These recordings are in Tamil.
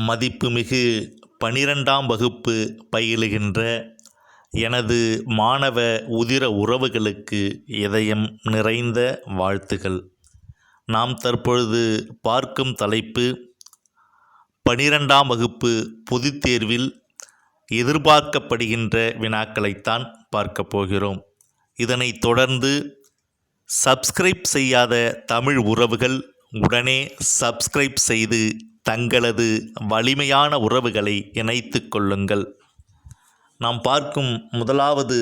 மதிப்புமிகு பனிரெண்டாம் வகுப்பு பயிலுகின்ற எனது மாணவ உதிர உறவுகளுக்கு இதயம் நிறைந்த வாழ்த்துகள். நாம் தற்பொழுது பார்க்கும் தலைப்பு பனிரெண்டாம் வகுப்பு பொதுத் தேர்வில் எதிர்பார்க்கப்படுகின்ற வினாக்களைத்தான் பார்க்கப் போகிறோம். இதனைத் தொடர்ந்து சப்ஸ்கிரைப் செய்யாத தமிழ் உறவுகள் உடனே சப்ஸ்கிரைப் செய்து தங்களது வலிமையான உறவுகளை இணைத்து கொள்ளுங்கள். நாம் பார்க்கும் முதலாவது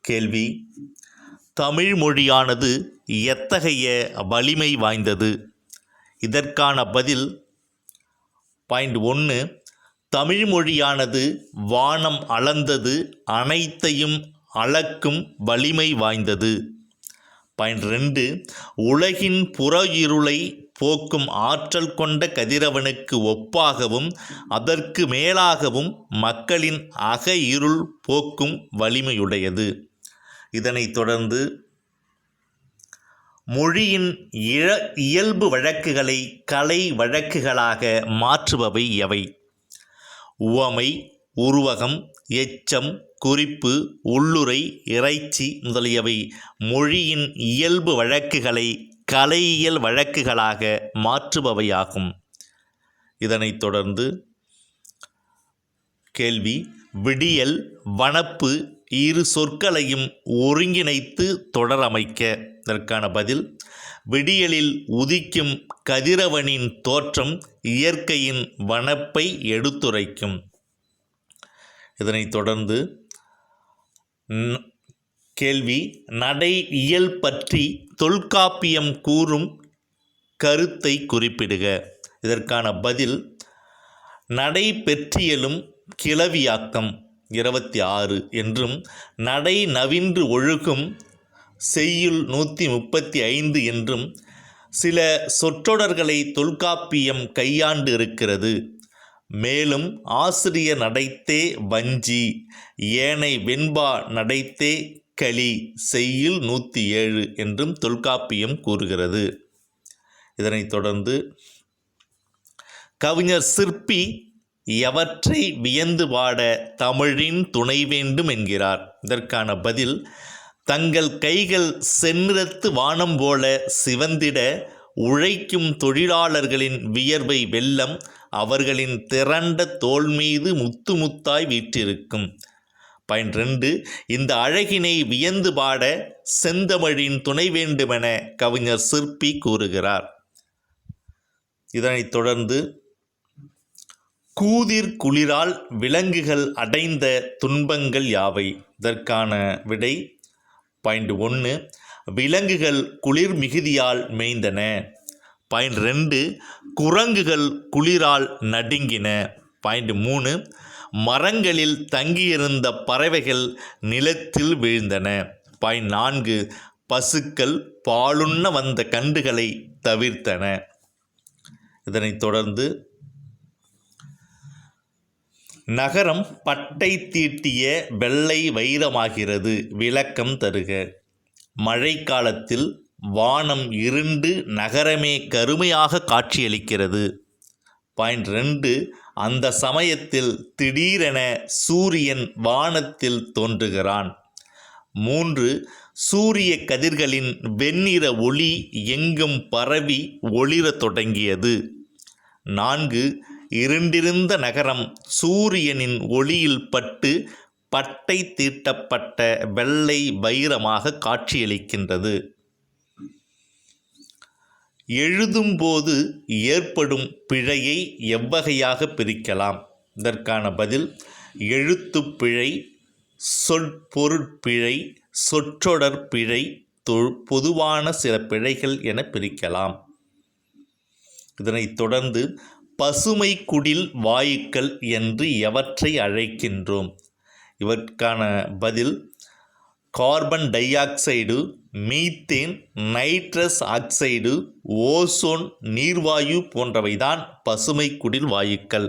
கேள்வி தமிழ் மொழியானது எத்தகைய வலிமை வாய்ந்தது? இதற்கான பதில் பாயிண்ட் ஒன்று தமிழ் மொழியானது வானம் அளந்தது அனைத்தையும் அளக்கும் வலிமை வாய்ந்தது. பாயிண்ட் ரெண்டு உலகின் புற இருளை போக்கும் ஆற்றல் கொண்ட கதிரவனுக்கு ஒப்பாகவும் அதற்கு மேலாகவும் மக்களின் அக இருள் போக்கும் வலிமையுடையது. இதனைத் தொடர்ந்து மொழியின் இழ இயல்பு வழக்குகளை கலை வழக்குகளாக மாற்றுபவை எவை உவமை உருவகம் எச்சம் குறிப்பு உள்ளுரை இறைச்சி முதலியவை மொழியின் இயல்பு வழக்குகளை கலையியல் வழக்குகளாக மாற்றுபவையாகும். இதனைத் தொடர்ந்து கேள்வி விடியல் வனப்பு இரு சொற்களையும் ஒருங்கிணைத்து தொடரமைக்க. இதற்கான பதில் விடியலில் உதிக்கும் கதிரவனின் தோற்றம் இயற்கையின் வனப்பை எடுத்துரைக்கும். இதனைத் தொடர்ந்து கேள்வி நடை இயல் பற்றி தொல்காப்பியம் கூறும் கருத்தை குறிப்பிடுக. இதற்கான பதில் நடை பெற்றியலும் கிளவியாக்கம் இருபத்தி ஆறு என்றும் நடை நவின்று ஒழுகும் செய்யுள் நூற்றி முப்பத்தி ஐந்து என்றும் சில சொற்றொடர்களை தொல்காப்பியம் கையாண்டு இருக்கிறது. மேலும் ஆசிரிய நடைத்தே வஞ்சி ஏனை வெண்பா நடைத்தே களி செய்யுள் நூற்றி ஏழு என்றும் தொல்காப்பியம் கூறுகிறது. இதனைத் தொடர்ந்து கவிஞர் சிற்பி எவற்றை வியந்து பாட தமிழின் துணை வேண்டும் என்கிறார். இதற்கான பதில் தங்கள் கைகள் செந்நிறத்து வானம் போல சிவந்திட உழைக்கும் தொழிலாளர்களின் வியர்வை வெள்ளம் அவர்களின் திரண்ட தோள் மீது முத்து முத்தாய் வீற்றிருக்கும். பயன் ரெண்டு இந்த அழகினை வியந்து பாட செந்தமிழின் துணை வேண்டுமென கவிஞர் சிற்பி கூறுகிறார். இதனைத் தொடர்ந்து கூதிர் குளிரால் விலங்குகள் அடைந்த துன்பங்கள் யாவை? இதற்கான விடை பாயிண்ட் ஒன்று விலங்குகள் குளிர் மிகுதியால் மேய்ந்தன. பாயிண்ட் ரெண்டு குரங்குகள் குளிரால் நடுங்கின. பாயிண்ட் மூணு மரங்களில் தங்கியிருந்த பறவைகள் நிலத்தில் வீழ்ந்தன. பாயிண்ட் நான்கு பசுக்கள் பாலுண்ண வந்த கண்டுகளை தவிர்த்தன. இதனைத் தொடர்ந்து நகரம் பட்டை தீட்டிய வெள்ளை வைரமாகிறது விளக்கம் தருக. மழைக்காலத்தில் வானம் இருண்டு நகரமே கருமையாக காட்சியளிக்கிறது. பாயிண்ட் ரெண்டு அந்த சமயத்தில் திடீரென சூரியன் வானத்தில் தோன்றுகிறான். மூன்று சூரிய கதிர்களின் வெண்ணிற ஒளி எங்கும் பரவி ஒளிரத் தொடங்கியது. நான்கு இருண்டிருந்த நகரம் சூரியனின் ஒளியில் பட்டு பட்டை தீட்டப்பட்ட வெள்ளை வைரமாக காட்சியளிக்கின்றது. எழுதும்போது ஏற்படும் பிழையை எவ்வகையாக பிரிக்கலாம்? இதற்கான பதில் எழுத்து பிழை சொற்பொருட்பிழை சொற்றொடர் பிழை தொ- பொதுவான சில பிழைகள் என பிரிக்கலாம். இதனைத் தொடர்ந்து பசுமை குடில் வாயுக்கள் என்று எவற்றை அழைக்கின்றோம்? இவற்கான பதில் carbon dioxide methane nitrous oxide ozone நீர்வாயு போன்றவைதான் பசுமை குடில் வாயுக்கள்.